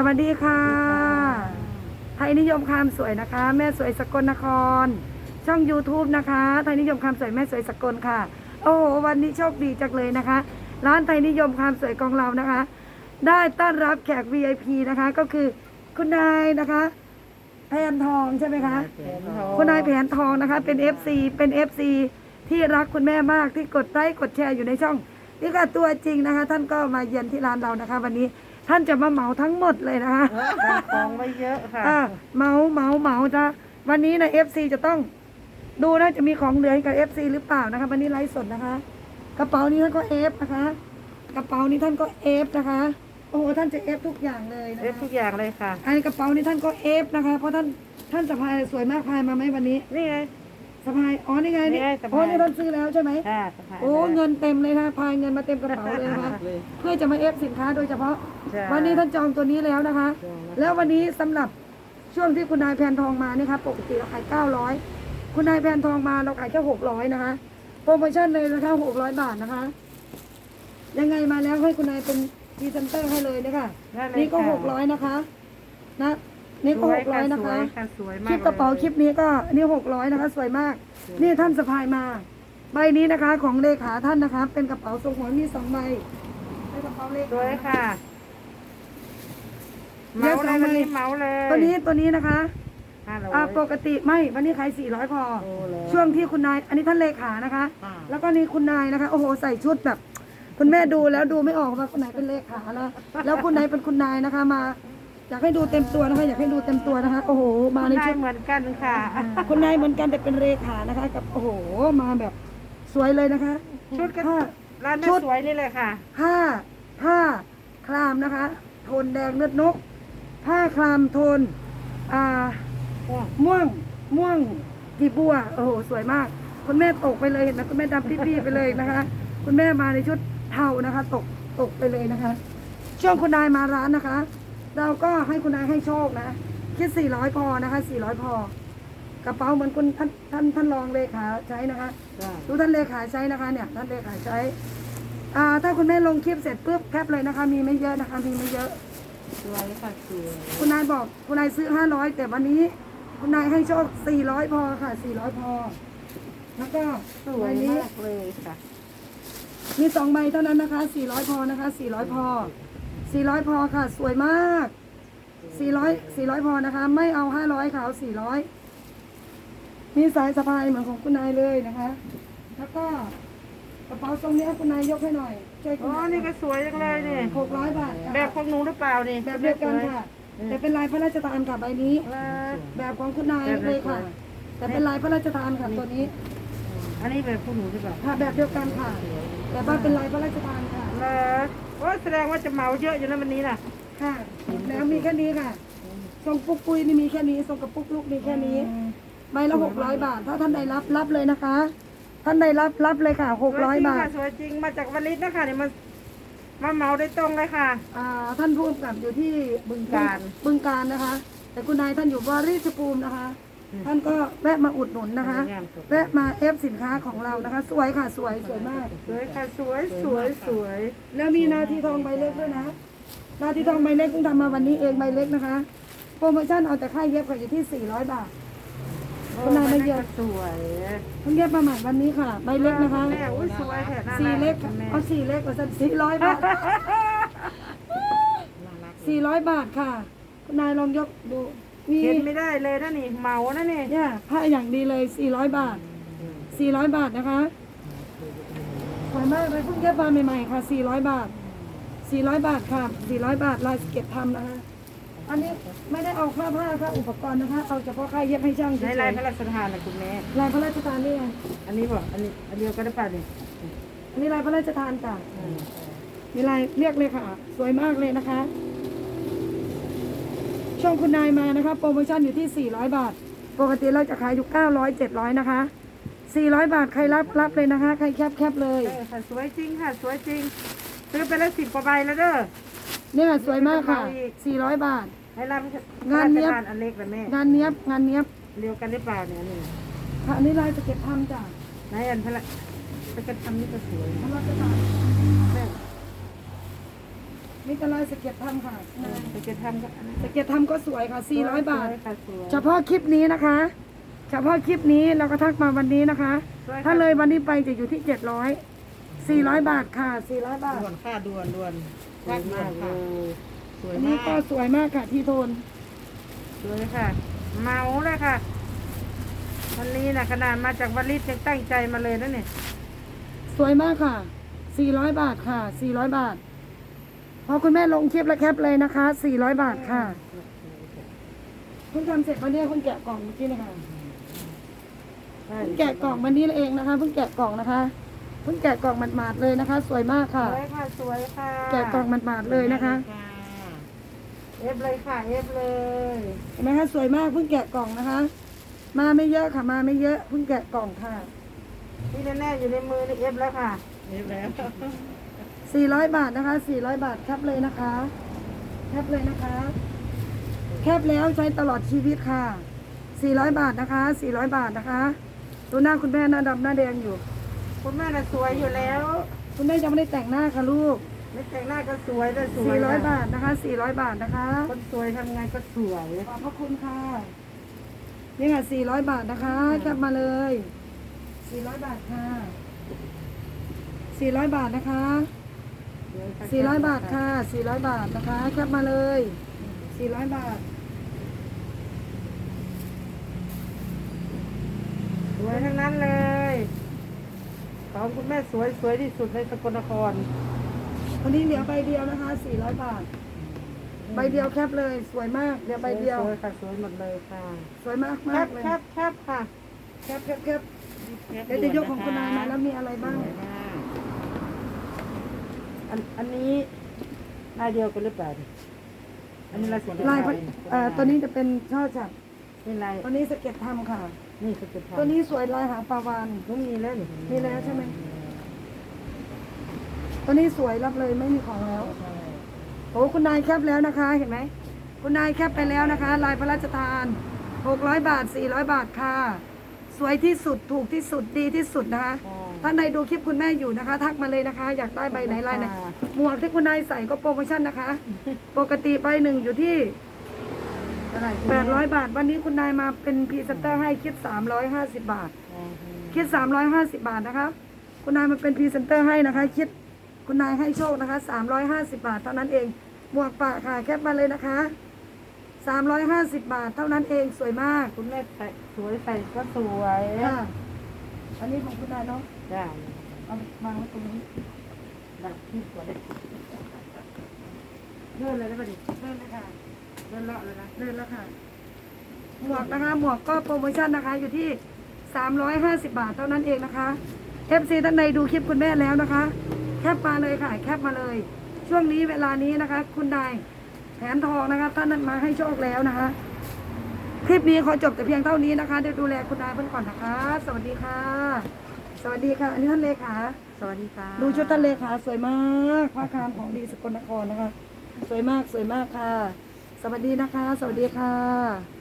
สวัสดีค่ะ ไทยนิยมคามสวยนะคะ แม่สวยสกลนคร ช่อง YouTube นะคะ ไทยนิยมคามสวยแม่สวยสกลค่ะ โอ้โหวันนี้โชคดีจังเลยนะคะ ร้านไทยนิยมคามสวยของเรานะคะ ได้ต้อนรับแขก VIP นะคะ ก็คือคุณนายนะคะแพนทองใช่ไหมคะคุณนายแผนทองนะคะ เป็น FC เป็น FC ที่รักคุณแม่มากที่กดไลค์กดแชร์อยู่ในช่องนี่ค่ะตัวจริงนะคะ ท่านก็มาเยือนที่ร้านเรานะคะ วันนี้ ท่านจะมาเหมาทั้งหมดเลยนะคะสั่งของไว้เยอะค่ะ อ่าเหมาเหมาเหมาจ้ะวันนี้นะเอฟซีจะต้องดูนะจะมีของเหลือให้กับเอฟซีหรือเปล่านะคะ วันนี้ไลฟ์สดนะคะ กระเป๋านี้ท่านก็เอฟนะคะ กระเป๋านี้ท่านก็เอฟนะคะ โอ้โหท่านจะเอฟทุกอย่างเลยนะเอฟคะทุกอย่างเลยค่ะ อันนี้กระเป๋านี้ท่านก็เอฟนะคะ เพราะท่านท่านสะพายสวยมากพายมาไหมวันนี้ นี่ไง สะพาย อ๋อ นี่ไงนี่ไงสะพาย โอ้นี่ท่านซื้อแล้วใช่ไหม ค่ะสะพายโอ้ เงินเต็มเลยนะพายเงินมาเต็มกระเป๋าเลยนะคะ เพื่อจะมาเอฟสินค้าโดยเฉพาะ ใช่วันนี้ท่านจองตัวนี้แล้วนะคะ จองแล้วแล้ววันนี้สำหรับช่วงที่คุณนายแพนทองมาเนี่ยครับปกติเราขาย 900 คุณนายแพนทองมาเราขายแค่600 นะคะ โปรโมชั่นเลยนะคะ600 บาทนะคะ ยังไงมาแล้วให้คุณนายเป็นพรีเซนเตอร์ให้เลยนะคะ ได้เลยนี่ก็ค่ะ 600 นะคะ นะ นี่ก็สวย600นะสวคะยค่ะสวยคมากลิปกระเป๋าคลิปนี้ก็นี่600นะคะ สวยมาก นี่ท่านสะพายมา ใบนี้นะคะของเลขาท่านนะคะ เป็นกระเป๋าทรงหัวมีสองใบเป็นกระเป๋าเลสวยขาค่ะเดี๋เมายวเลยสองใบวันนี้เมาเลยตัวนี้ตัวนี้นะคะห้าร้อยอ่าปกติไม่วันนี้ขาย400พอโอ้เลยช่วงที่คุณนาย อันนี้ท่านเลขานะคะอ่าแล้วก็นี่คุณนายนะคะ โอ้โหใส่ชุดแบบ คุณแม่ดูแล้วดูไม่ออกว่าคนไหนเป็นเลขาแล้ว แล้วคุณนายเป็นคุณนายนะคะมา อยากให้ดูเต็มตัวนะคะ อยากให้ดูเต็มตัวนะคะ โอ้โห มาในได้ชุดเหมือนกันค่ะคุณนายเหมือนกันแต่เป็นเลขานะคะ กับโอ้โหมาแบบสวยเลยนะคะ ชุดก็ผ้าร้านแม่ชุดสวยนี่เลยค่ะผ้าผ้าคลามนะคะ โทนแดงเลือดนก ผ้าคลามโทนอ่าม่วงม่วงกีบัวโอ้โหสวยมาก คุณแม่ตกไปเลยเห็นไหมคุณแม่ดำปี้ๆไปเลยนะคะ คุณแม่มาในชุดเทานะคะ ตกตกไปเลยนะคะ ช่วงคุณนายมาร้านนะคะ เราก็ให้คุณนายให้โชคนะ คิด 400 พอนะคะ 400 พอกระเป๋าเหมือนคุณท่านท่านท่านรองเลขาใช้นะคะดูท่านเลขาใช้นะคะเนี่ยท่านเลขาใช้อ่าถ้าคุณแม่ลงคลิปเสร็จปุ๊บแคปเลยนะคะ มีไม่เยอะนะคะ มีไม่เยอะสวยค่ะสวยคุณนายบอกคุณนายซื้อห้าร้อยแต่วันนี้คุณนายให้โชคสี่ร้อยพอค่ะสี่ร้อยพอ แล้วก็สวใบยนี้มากเลยค่ะ มีสองใบเท่านั้นนะคะสี่ร้อยพอนะคะสี่ร้อยพอ สี่ร้อยพอค่ะ สวยมากสี่ร้อยสี่ร้อยพอนะคะ ไม่เอาห้าร้อยค่ะเอาสี่ร้อยมีสายสะพายเหมือนของคุณนายเลยนะคะ แล้วก็กระเป๋าทรงนี้คุณนายยกให้หน่อยช่วยคุอ๋ณอ นายนี่ก็สวยจังเลยนี่หกร้อยบาทค่ะแบบของหนูหรือเปล่านี่แบบเดียวกันค่ะ แต่เป็นลายพระราชทานค่ะใบนี้แล้วแบบของคุณนายแบบเลยค่ะแบบแต่เป็นลายพระราชทานค่ะตัวนี้ อันนี้แบบของหนูหรือเปล่าค่ะแบบเดียวกันค่ะ แต่ว่าเป็นลายพระราชทานค่ะแล้ว โอ้ยแสดงว่าจะเหมาเยอะอยู่นะวันนี้น่ะ ค่ะแล้วมีแค่นี้ค่ะทรงปุ๊กปุยนี่มีแค่นี้ทรงกระปุกลูกมีแค่นี้ใบละหกร้อยบาท ถ้าท่านใดรับรับเลยนะคะ ท่านใดรับรับเลยค่ะหกร้อยบาทสวยจริงค่ะสวยจริงมาจากวันลิศนะคะเนี่ยมามาเหมาได้ตรงเลยค่ะ อ่า ท่านผู้กำกับอยู่ที่บึงกาฬบึงการนะคะ แต่คุณนายท่านอยู่วารีชภูมินะคะ ท่านก็แวะมาอุดหนุนนะคะ แวะมาเอฟสินค้าของเรานะคะ สวยค่ะสวยสวยมากสวยค่ะสวยสวยสวย แล้วมีนาทีทองใบเล็กด้วยนะ นาทีทองใบเล็กเพิ่งทำมาวันนี้เองใบเล็กนะคะ โปรโมชั่นเอาแต่ค่าเย็บค่ะอยู่ที่ 400 บาทคุณนายมาเยือนสวยเพิ่งเย็บมาใหม่วันนี้ค่ะ ใบเล็กนะคะแม่อุ้ยสวยแท้น่ารัสี่เล็กคุณแม่เอาสี่เล็กกว่าสันสี่ร้อยบาทสี่ร้อยบาทค่ะ คุณนายลองยกดู มีเห็นไม่ได้เลยนะนี่เหมานะนี่เนี่ยผ้าอย่างดีเลยสี่ร้อยบาทสี่ร้อยบาทนะคะสวยมากเลยเพิ่งเย็บมาใหม่ๆค่ะสี่ร้อยบาทสี่ร้อยบาทค่ะสี่ร้อยบาทลายสเก็ตทำนะคะอันนี้ไม่ได้เอาค่าผ้าค่าอุปกรณ์นะคะ เอาเฉพาะค่าเย็บให้ช่างเฉในยลายพระราชทานนะคุณแม่ๆลายพระราชทานนี่ไงอันนี้บอกอันนี้อันเดียวกันหรือเปล่านี่อันนี้ลายพระราชทานค่ะมีลายเรียกเลยค่ะ สวยมากเลยนะคะ ช่วงคุณนายมานะคะ โปรโมชั่นอยู่ที่ 400 บาท ปกติเราจะขายอยู่ 900 700 นะคะ 400 บาทใครรับรับเลยนะคะ ใครแคปแคปเลย เออค่ะสวยจริงค่ะ สวยจริง ซื้อไปแล้วสิบกว่าใบแล้วเด้อ เนี่ยสวยมากค่ะ 400 บาท ให้รับงานเนี้ยพระรชทอันเล็กนะแม่ งานเนี้ยบงานเนี้ยบเดียวกันหรือเปล่าเนี่ยนี่ค่ะอันนี้ลายสเก็ตทำจ้ะนายอันพระไปกระทำนี่ก็สวยพระราชทานแม่ มีแต่ลายสเก็ตทำค่ะจะจะทำก็อันนั้นสเก็ตทำก็สวยค่ะ 400 บาทสวยค่ะสวยเฉพาะคลิปนี้นะคะ เฉพาะคลิปนี้เราก็ทักมาวันนี้นะคะสวยค่ะถ้าเลยวันนี้ไปจะอยู่ที่ 700 400 บาทค่ะ 400 บาท ด่วนค่ะด่วนด่วนสวยมากเลค่ะยสวยอันมานี้ก็กสวยมากค่ะที่โทน สวยค่ะ เมาเลยค่ะ วันนี้นะขนาดมาจากวันลิศยังตั้งใจมาเลยนะเนี่ยสวยมากค่ะ 400 บาทค่ะ 400 บาท พอคุณแม่ลงคลิปแล้วแคปเลยนะคะ 400 บาทค่ะเพิ่งทำเสร็จวันนี้เพิ่งแกะกล่องเมื่อกี้นะคะใช่เพิ่งแกะกล่องวันนี้เองนะคะเพิ่งแกะกล่องนะคะเพิ่งแกะกล่องหมาดๆเลยนะคะ สวยมากสค่ะวยค่ะ สวยค่ะแกะกล่องหมาดๆเลยนะคะ เอฟเลยค่ะ เอฟเลย เห็นไหมคะสวยมากเพิ่งแกะกล่องนะคะ มาไม่เยอะค่ะ มาไม่เยอะเพิ่งแกะกล่องค่ะ ที่แน่ๆอยู่ในมือนี่เอฟแล้วค่ะนี่แล้ว 400 บาทนะคะ 400 บาทแคปเลยนะคะ แคปเลยนะคะ แคปแล้วใช้ตลอดชีวิตค่ะ 400 บาทนะคะ 400 บาทนะคะ ดูหน้าคุณแม่หน้าดำหน้าแดงอยู่ คุณแม่น่ะสวยอยู่แล้ว คุณแม่ยังไม่ได้แต่งหน้าค่ะลูก ไม่แต่งหน้าก็สวยแต่สวย400 บาทนะคะ 400 บาทนะคะ คนสวยทำไงก็สวย ขอบพระคุณค่ะ นี่ค่ะ 400 บาทนะคะ แคปมาเลย 400 บาทค่ะ 400 บาทนะคะ 400 บาทค่ะ 400 บาทนะคะแคปมาเลย 400 บาทสวยทั้งนั้นเลย ของคุณแม่สวยสวยที่สุดในสกลนครวันนี้เหลือใบเดียวนะคะ 400 บาท ใบเดียวแคปเลย สวยมากเหลือใบเดียว สวยค่ะสวยหมดเลยค่ะ สวยมากแคมากบเลยแคบแคบค่ะ แคปแคปแคปเดี๋ยวจะยกของคุณนายมาแล้วมีอะไรบ้าง อันอันนี้ลายเดียวกันหรือเปล่าเนี่ยอันนี้ลายสวยลายพะเอ่อตัวนี้จะเป็นช่อฉับนี่ลายตัวนี้สเก็ตทำค่ะ นี่คือจุดตัวนี้สวยลายหางปลาวานไม่มีแล้วนี่มีแล้วใช่ไหม ตัวนี้สวยรับเลยไม่มีของแล้ว โอ้คุณนายแคปแล้วนะคะ เห็นไหม คุณนายแคปไปแล้วนะคะ ลายพระราชทาน 600 บาท 400 บาทค่ะ สวยที่สุดถูกที่สุดดีที่สุดนะคะท่านใดดูคลิปคุณแม่อยู่นะคะ ทักมาเลยนะคะ อยากได้ใบไหนลายไหนหมวกที่คุณนายใส่ก็โปรโมชั่นนะคะ ปกติใบหนึ่งอยู่ที่เท่าไหร่800บาท วันนี้คุณนายมาเป็นพรีเซนเตอร์ให้คิด350บาท คิด350บาทนะคะคุณนายมาเป็นพรีเซนเตอร์ให้นะคะ คิดคุณนายให้โชคนะคะ350บาทเท่านั้นเองหมวกปะค่ะแคปมาเลยนะคะ 350 บาท เท่านั้นเองสวยมาก คุณแม่ใส่สวยใส่ก็สวยค่ะ อันนี้ของคุณนายเนาะจ้าเอาวางไว้ตรงนี้ดับที่สวยเลื่อนเลยได้ป่ะดิเดินเลยค่ะเลื่อนเลาะเลยนะเดินแล้วค่ะ หมวกนะคะ หมวกก็โปรโมชั่นนะคะ อยู่ที่ 350 บาทเท่านั้นเองนะคะ FC ท่านใดดูคลิปคุณแม่แล้วนะคะ แคปมาเลยค่ะ แคปมาเลย ช่วงนี้เวลานี้นะคะ คุณนาย แผนทองนะคะท่านนั้นมาให้โชคแล้วนะคะ คลิปนี้ขอจบแต่เพียงเท่านี้นะคะเดี๋ยวดูแลคุณนายเพื่อนก่อนนะคะ สวัสดีค่ะ สวัสดีค่ะ อันนี้ท่านเลขาสวัสดีค่ะดูชุดท่านเลขาสวยมากผ้าคามของดีสกลนครนะคะ สวยมากสวยมากค่ะ สวัสดีนะคะ สวัสดีค่ะ